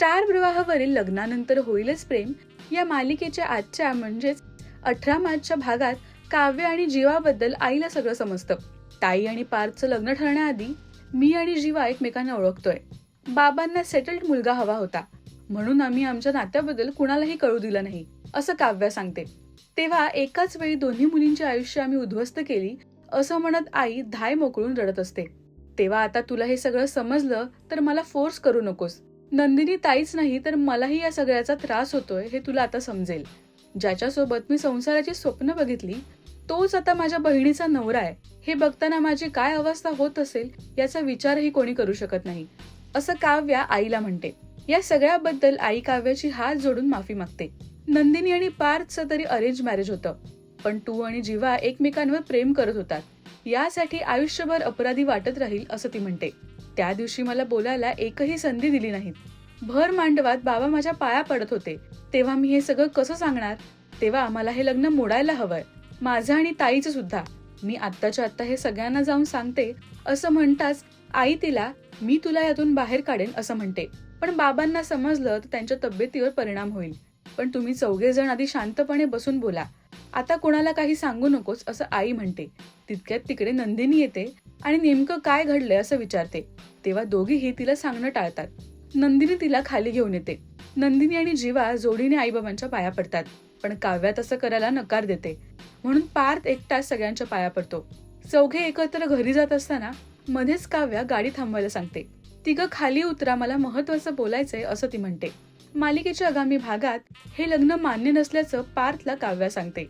Star प्रवाहावरील लग्नानंतर होईलच प्रेम या मालिकेच्या आजच्या म्हणजेच अठरा मार्चच्या भागात काव्य आणि जीवाबद्दल आईला सगळं समजतं. ताई आणि पार्थचं लग्न ठरण्याआधी मी आणि जीवा एकमेकांना ओळखतोय. बाबांना सेटल्ड मुलगा हवा होता. म्हणून आम्ही आमच्या नात्याबद्दल कुणालाही कळू दिलं नाही असं काव्य सांगते. तेव्हा एकाच वेळी दोन्ही मुलींची आयुष्य आम्ही उद्ध्वस्त केली असं म्हणत आई धाय मोकळून रडत असते. तेव्हा आता तुला हे सगळं समजलं तर मला फोर्स करू नकोस. नंदिनी ताईच नाही तर मलाही या सगळ्याचा त्रास होतोय हे तुला आता समजेल. ज्याच्यासोबत मी संसाराची स्वप्न बघितली तोच आता माझ्या बहिणीचा नवरा आहे. हे बघताना माझी काय अवस्था होत असेल याचा विचारही कोणी करू शकत नाही. असं काव्या आईला म्हणते. या सगळ्याबद्दल आई काव्याची हात जोडून माफी मागते. नंदिनी आणि पार्थचं तरी अरेंज मॅरेज होतं. पण तू आणि जीवा एकमेकांवर प्रेम करत होतात. यासाठी आयुष्यभर अपराधी वाटत राहील असं ती म्हणते. त्या दिवशी मला बोलायला एकही संधी दिली नाहीत. भर मांडवात बाबा माझ्या पाया पडत होते. तेव्हा मी हे सगळं कसं सांगणार? तेव्हा मला हे लग्न मोडायला हवंय. माझं आणि ताईचं सुद्धा. मी आत्ताच्या आत्ता हे सगळ्यांना जाऊन सांगते. असं म्हणताच आई तिला मी तुला यातून बाहेर काढेन असं म्हणते. पण बाबांना समजलं तर त्यांच्या तब्येतीवर परिणाम होईल. पण तुम्ही चौघे जण आधी शांतपणे बसून बोला. आता कोणाला काही सांगू नकोस असं आई म्हणते. तितक्यात तिकडे नंदिनी येते आणि नेमकं काय घडलंय असं विचारते. तेव्हा दोघीही तिला सांगणं टाळतात. नंदिनी तिला खाली घेऊन येते. नंदिनी आणि जीवा जोडीने आईबाबांच्या पाया पडतात. पण काव्यात असं करायला नकार देते. म्हणून पार्थ एकटाच सगळ्यांच्या पाया पडतो. चौघे एकत्र घरी जात असताना मध्येच काव्या गाडी थांबवायला सांगते. तिघं खाली उतरा मला महत्वाचं बोलायचंय असं ती म्हणते. मालिकेच्या आगामी भागात हे लग्न मान्य नसल्याचं पार्थला काव्या सांगते.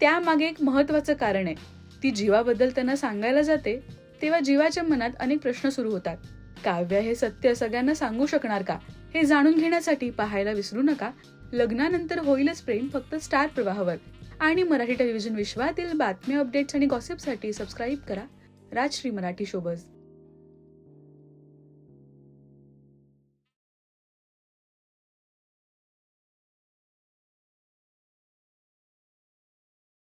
त्यामागे एक महत्वाचं कारण आहे. ती जीवाबद्दल त्यांना सांगायला जाते तेव्हा जीवाच्या मनात अनेक प्रश्न सुरू होतात. काव्य हे सत्य सगळ्यांना सांगू शकणार का? हे जाणून घेण्यासाठी पाहायला विसरू नका. लग्नानंतर होईलच प्रेम फक्त स्टार प्रवाहावर. आणि मराठी टेलिव्हिजन विश्वातील बातम्या अपडेट्स आणि गॉसिपसाठी सबस्क्राईब करा. राजश्री मराठी शोबज